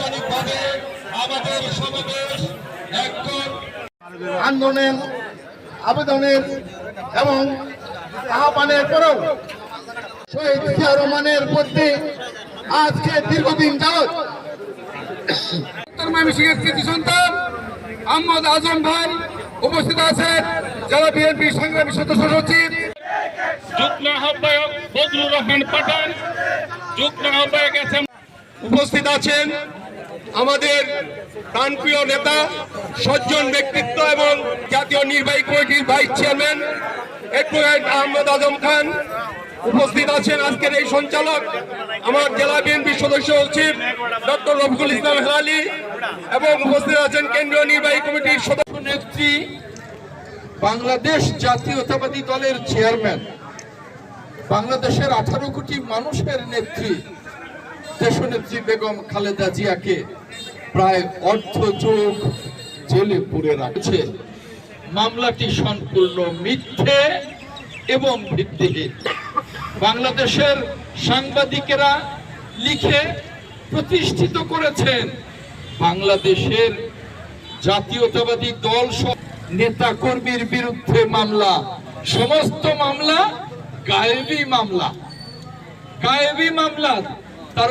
আনুষ্ঠানিকভাবে আমাদের সমাবেশ আন্দোলনের আবেদনের এবং আহ্বানের পরেও শহীদ জিয়া রহমানের প্রতি আজকে দীর্ঘদিন যাবৎ ময়মনসিংহের কৃতি সন্তান আহমদ আজম ভাই উপস্থিত আছেন জেলা বিএনপি সংগ্রামী সদস্য সচিব। যুগ্ম আহ্বায়ক বদরুর রহমান পাঠান যুগ্ম আহ্বায়ক আছেন উপস্থিত আছেন। আমাদের প্রাণপ্রিয় নেতা, সজ্জন ব্যক্তিত্ব এবং জাতীয় নির্বাহী কমিটির vice chairman advocate Ahmad Azam Khan উপস্থিত আছেন আজকের এই সঞ্চালক। আমার জেলা বিএনপি সদস্য সচিব ডক্টর রফিকুল ইসলাম হেলালি এবং উপস্থিত আছেন কেন্দ্রীয় নির্বাহী কমিটির সদস্য নেত্রী, বাংলাদেশ জাতীয়তাবাদী দলের চেয়ারম্যান, বাংলাদেশের আঠারো কোটি মানুষের নেত্রী, দেশনেত্রী বেগম খালেদা জিয়াকে প্রায় অর্ধ যুগ জেলে পুরে রাখছে। মামলাটি সম্পূর্ণ মিথ্যে এবং ভিত্তিহীন। বাংলাদেশের সাংবাদিকেরা লিখে প্রতিষ্ঠিত করেছেন, বাংলাদেশের জাতীয়তাবাদী দল নেতা কর্মীর বিরুদ্ধে মামলা। সমস্ত মামলা গায়েবী মামলা। গায়েবী মামলা, তার